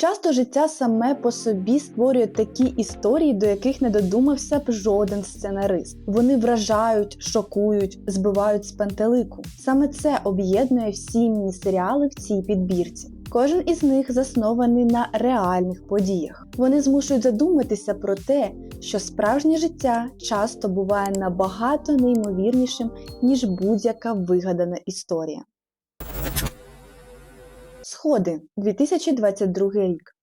Часто життя саме по собі створює такі історії, до яких не додумався б жоден сценарист. Вони вражають, шокують, збивають з пантелику. Саме це об'єднує всі міні-серіали в цій підбірці. Кожен із них заснований на реальних подіях. Вони змушують задуматися про те, що справжнє життя часто буває набагато неймовірнішим, ніж будь-яка вигадана історія. Сходи 2022 рік.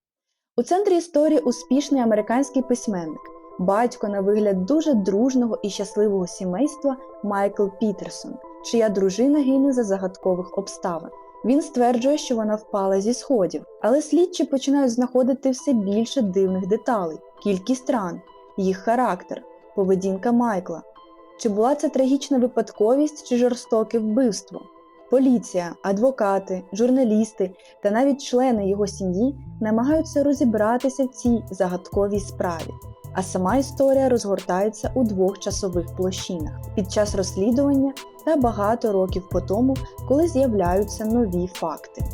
У центрі історії успішний американський письменник, батько на вигляд дуже дружного і щасливого сімейства Майкл Пітерсон, чия дружина гине за загадкових обставин. Він стверджує, що вона впала зі сходів, але слідчі починають знаходити все більше дивних деталей: кількість ран, їх характер, поведінка Майкла. Чи була це трагічна випадковість чи жорстоке вбивство? Поліція, адвокати, журналісти та навіть члени його сім'ї намагаються розібратися в цій загадковій справі. А сама історія розгортається у двох часових площинах під час розслідування та багато років по тому, коли з'являються нові факти.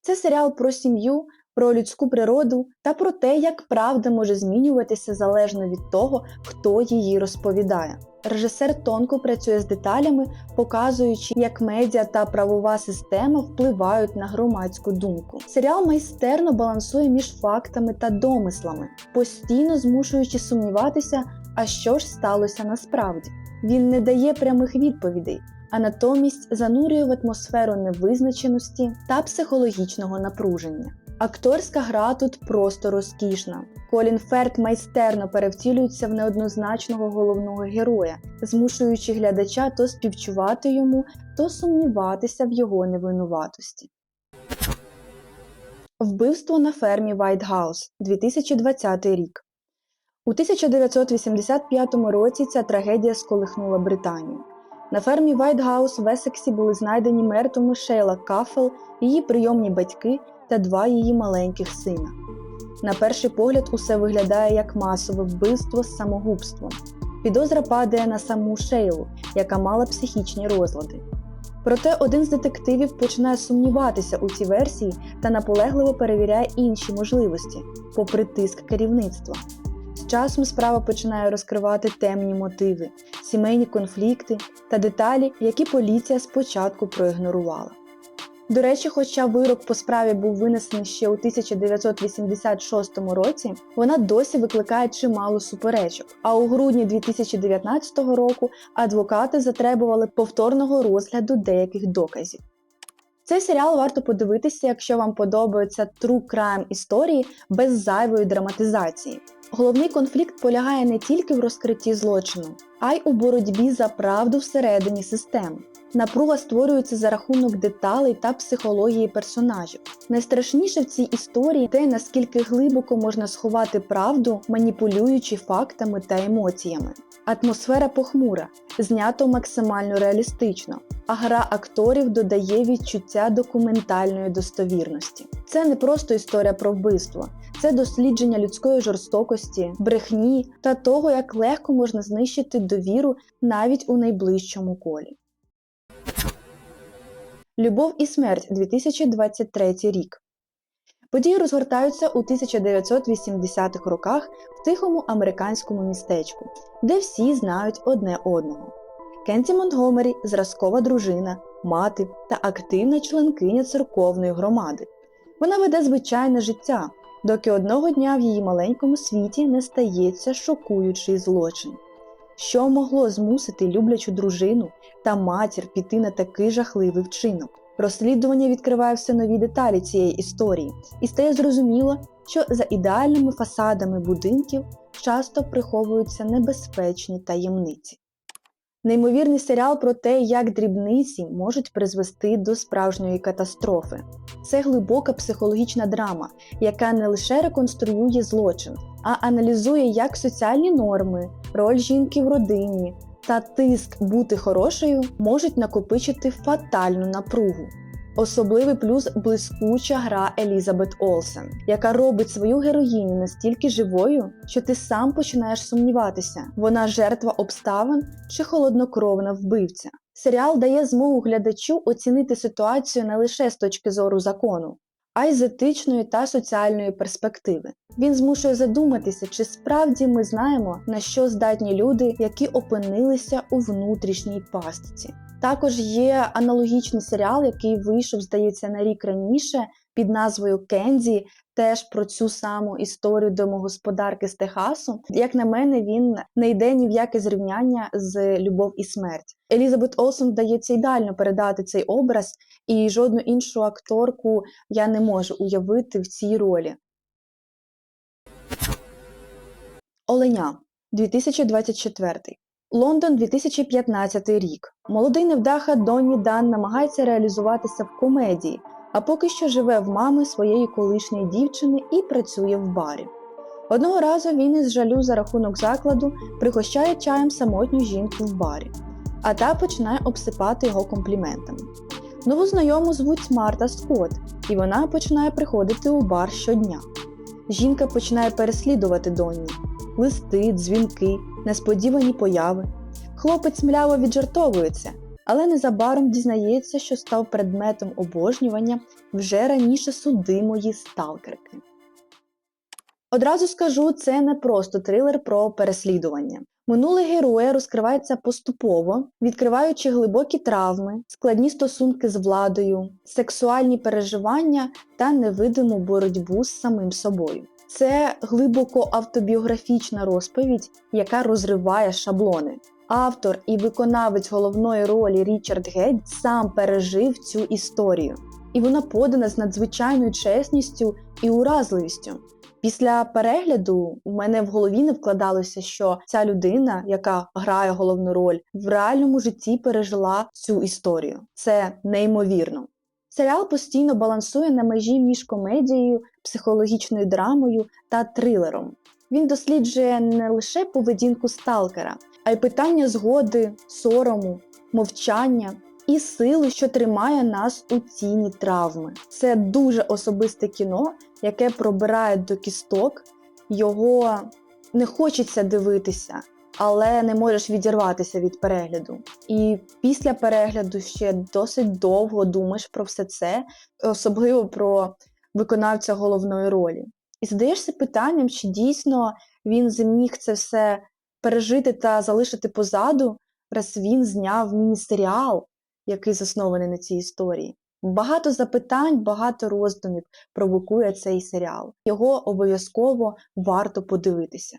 Це серіал про сім'ю, про людську природу та про те, як правда може змінюватися залежно від того, хто її розповідає. Режисер тонко працює з деталями, показуючи, як медіа та правова система впливають на громадську думку. Серіал майстерно балансує між фактами та домислами, постійно змушуючи сумніватися, а що ж сталося насправді. Він не дає прямих відповідей, а натомість занурює в атмосферу невизначеності та психологічного напруження. Акторська гра тут просто розкішна. Колін Ферт майстерно перевтілюється в неоднозначного головного героя, змушуючи глядача то співчувати йому, то сумніватися в його невинуватості. Вбивство на фермі Вайтгаус 2020 рік. У 1985 році ця трагедія сколихнула Британію. На фермі Вайтгаус в Есексі були знайдені мертвими Шейла Кафел, її прийомні батьки та два її маленьких сина. На перший погляд, усе виглядає як масове вбивство з самогубством. Підозра падає на саму Шейлу, яка мала психічні розлади. Проте один з детективів починає сумніватися у цій версії та наполегливо перевіряє інші можливості, попри тиск керівництва. З часом справа починає розкривати темні мотиви, сімейні конфлікти та деталі, які поліція спочатку проігнорувала. До речі, хоча вирок по справі був винесений ще у 1986 році, вона досі викликає чимало суперечок. А у грудні 2019 року адвокати затребували повторного розгляду деяких доказів. Цей серіал варто подивитися, якщо вам подобаються true crime історії без зайвої драматизації. Головний конфлікт полягає не тільки в розкритті злочину, а й у боротьбі за правду всередині системи. Напруга створюється за рахунок деталей та психології персонажів. Найстрашніше в цій історії те, наскільки глибоко можна сховати правду, маніпулюючи фактами та емоціями. Атмосфера похмура, знято максимально реалістично, а гра акторів додає відчуття документальної достовірності. Це не просто історія про вбивство, це дослідження людської жорстокості, брехні та того, як легко можна знищити довіру навіть у найближчому колі. Любов і смерть 2023 рік. Події розгортаються у 1980-х роках в тихому американському містечку, де всі знають одне одного. Кенті Монтгомері зразкова дружина, мати та активна членкиня церковної громади. Вона веде звичайне життя, доки одного дня в її маленькому світі не стається шокуючий злочин. Що могло змусити люблячу дружину та матір піти на такий жахливий вчинок? Розслідування відкриває все нові деталі цієї історії, і стає зрозуміло, що за ідеальними фасадами будинків часто приховуються небезпечні таємниці. Неймовірний серіал про те, як дрібниці можуть призвести до справжньої катастрофи. Це глибока психологічна драма, яка не лише реконструює злочин, а аналізує як соціальні норми, роль жінки в родині та тиск бути хорошою можуть накопичити фатальну напругу. Особливий плюс блискуча гра Елізабет Олсен, яка робить свою героїню настільки живою, що ти сам починаєш сумніватися, вона жертва обставин чи холоднокровна вбивця. Серіал дає змогу глядачу оцінити ситуацію не лише з точки зору закону, а й з етичної та соціальної перспективи. Він змушує задуматися, чи справді ми знаємо, на що здатні люди, які опинилися у внутрішній пастці. Також є аналогічний серіал, який вийшов, здається, на рік раніше під назвою Кензі, теж про цю саму історію домогосподарки з Техасу. Як на мене, він не йде ні в яке зрівняння з Любов і смерть. Елізабет Олсен вдається ідеально передати цей образ, і жодну іншу акторку я не можу уявити в цій ролі. Оленя 2024 Лондон 2015 рік. Молодий невдаха Донні Дан намагається реалізуватися в комедії, а поки що живе в мами своєї колишньої дівчини і працює в барі. Одного разу він із жалю за рахунок закладу пригощає чаєм самотню жінку в барі, а та починає обсипати його компліментами. Нову знайому звуть Марта Скотт, і вона починає приходити у бар щодня. Жінка починає переслідувати Донні листи, дзвінки, несподівані появи. Хлопець мляво віджартовується, але незабаром дізнається, що став предметом обожнювання вже раніше судимої сталкерки. Одразу скажу, це не просто трилер про переслідування. Минуле героя розкривається поступово, відкриваючи глибокі травми, складні стосунки з владою, сексуальні переживання та невидиму боротьбу з самим собою. Це глибоко автобіографічна розповідь, яка розриває шаблони. Автор і виконавець головної ролі Річард Геть сам пережив цю історію, і вона подана з надзвичайною чесністю і уразливістю. Після перегляду у мене в голові не вкладалося, що ця людина, яка грає головну роль, в реальному житті пережила цю історію. Це неймовірно. Серіал постійно балансує на межі між комедією, психологічною драмою та трилером. Він досліджує не лише поведінку сталкера, а й питання згоди, сорому, мовчання і сили, що тримає нас у тіні травми. Це дуже особисте кіно, яке пробирає до кісток, його не хочеться дивитися але не можеш відірватися від перегляду. І після перегляду ще досить довго думаєш про все це, особливо про виконавця головної ролі. І задаєшся питанням, чи дійсно він зміг це все пережити та залишити позаду, раз він зняв міні-серіал, який заснований на цій історії. Багато запитань, багато роздумів провокує цей серіал. Його обов'язково варто подивитися.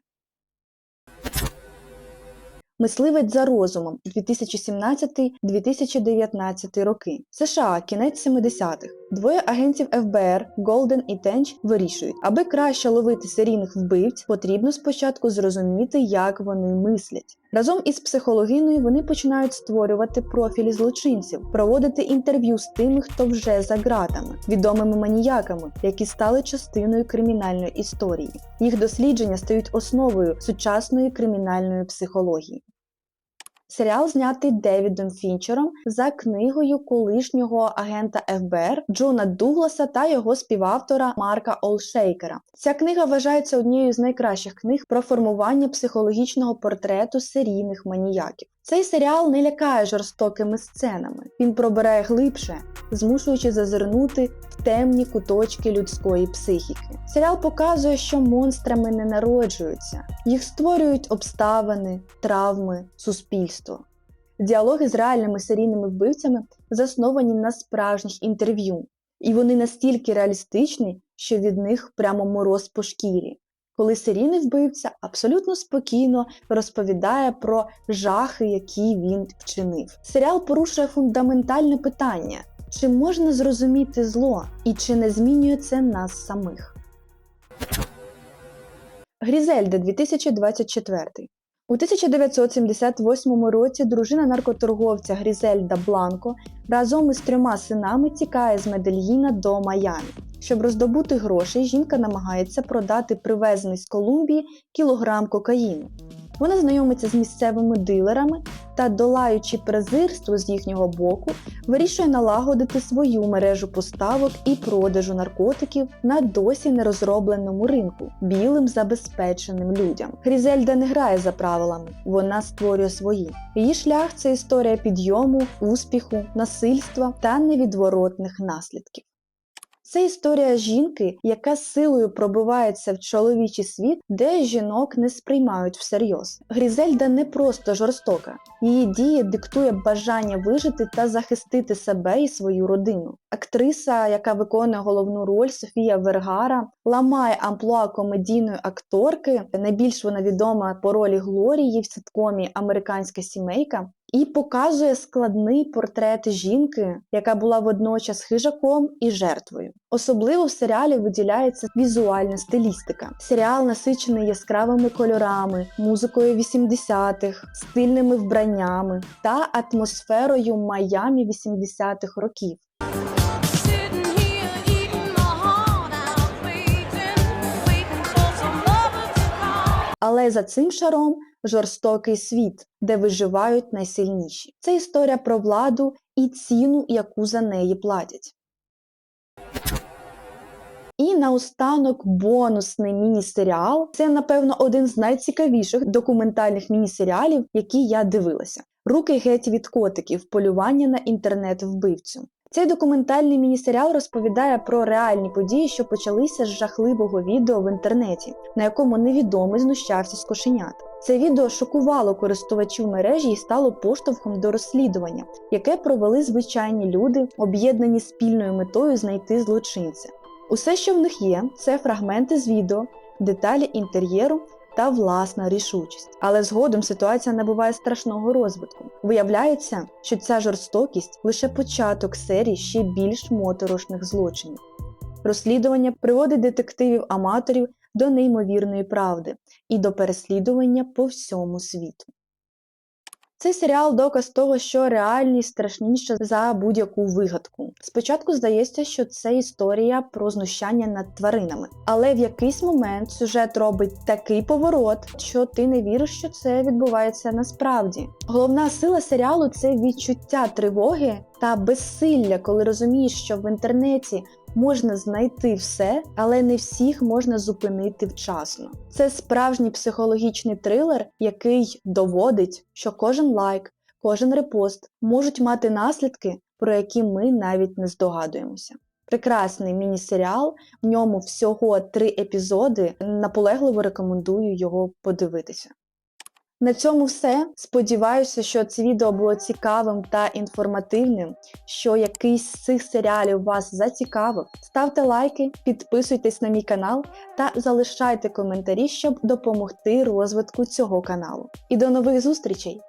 Мисливець за розумом 2017-2019 роки. США, кінець 70-х. Двоє агентів ФБР Голден і Тенч вирішують, аби краще ловити серійних вбивць, потрібно спочатку зрозуміти, як вони мислять. Разом із психологиною вони починають створювати профілі злочинців, проводити інтерв'ю з тими, хто вже за ґратами, відомими маніяками, які стали частиною кримінальної історії. Їх дослідження стають основою сучасної кримінальної психології. Серіал знятий Девідом Фінчером за книгою колишнього агента ФБР Джона Дугласа та його співавтора Марка Олшейкера. Ця книга вважається однією з найкращих книг про формування психологічного портрету серійних маніяків. Цей серіал не лякає жорстокими сценами. Він пробирає глибше, змушуючи зазирнути в темні куточки людської психіки. Серіал показує, що монстрами не народжуються, їх створюють обставини, травми, суспільство. Діалоги з реальними серійними вбивцями засновані на справжніх інтерв'ю, і вони настільки реалістичні, що від них прямо мороз по шкірі коли серійний вбивця абсолютно спокійно розповідає про жахи, які він вчинив. Серіал порушує фундаментальне питання: чи можна зрозуміти зло і чи не змінює це нас самих? Грізельда 2024 у 1978 році дружина наркоторговця Грізельда Бланко разом із трьома синами тікає з Медельїна до Майамі. Щоб роздобути гроші, жінка намагається продати привезений з Колумбії кілограм кокаїну. Вона знайомиться з місцевими дилерами та, долаючи презирство з їхнього боку, вирішує налагодити свою мережу поставок і продажу наркотиків на досі нерозробленому ринку білим забезпеченим людям. Грізельда не грає за правилами, вона створює свої. Її шлях це історія підйому, успіху, насильства та невідворотних наслідків. Це історія жінки, яка силою пробивається в чоловічий світ, де жінок не сприймають всерйоз. Грізельда не просто жорстока, її дії диктує бажання вижити та захистити себе і свою родину. Актриса, яка виконує головну роль Софія Вергара, ламає амплуа комедійної акторки. Найбільш вона відома по ролі Глорії в ситкомі Американська сімейка. І показує складний портрет жінки, яка була водночас хижаком і жертвою. Особливо в серіалі виділяється візуальна стилістика. Серіал насичений яскравими кольорами, музикою 80-х, стильними вбраннями та атмосферою Майамі 80-х років. Але за цим шаром жорстокий світ, де виживають найсильніші. Це історія про владу і ціну, яку за неї платять. І наостанок бонусний міні-серіал. Це, напевно, один з найцікавіших документальних міні-серіалів, які я дивилася. Руки геть від котиків, полювання на інтернет-вбивцю. Цей документальний міні-серіал розповідає про реальні події, що почалися з жахливого відео в інтернеті, на якому невідомий знущався з кошенят. Це відео шокувало користувачів мережі і стало поштовхом до розслідування, яке провели звичайні люди, об'єднані спільною метою знайти злочинця. Усе, що в них є, це фрагменти з відео, деталі інтер'єру та власна рішучість. Але згодом ситуація набуває страшного розвитку. Виявляється, що ця жорстокість лише початок серії ще більш моторошних злочинів. Розслідування приводить детективів-аматорів до неймовірної правди і до переслідування по всьому світу. Цей серіал доказ того, що реальність страшніша за будь-яку вигадку. Спочатку здається, що це історія про знущання над тваринами, але в якийсь момент сюжет робить такий поворот, що ти не віриш, що це відбувається насправді. Головна сила серіалу це відчуття тривоги та безсилля, коли розумієш, що в інтернеті можна знайти все, але не всіх можна зупинити вчасно. Це справжній психологічний трилер, який доводить, що кожен лайк, кожен репост можуть мати наслідки, про які ми навіть не здогадуємося. Прекрасний міні-серіал, в ньому всього три епізоди. Наполегливо рекомендую його подивитися. На цьому все. Сподіваюся, що це відео було цікавим та інформативним, що якийсь з цих серіалів вас зацікавив. Ставте лайки, підписуйтесь на мій канал та залишайте коментарі, щоб допомогти розвитку цього каналу. І до нових зустрічей!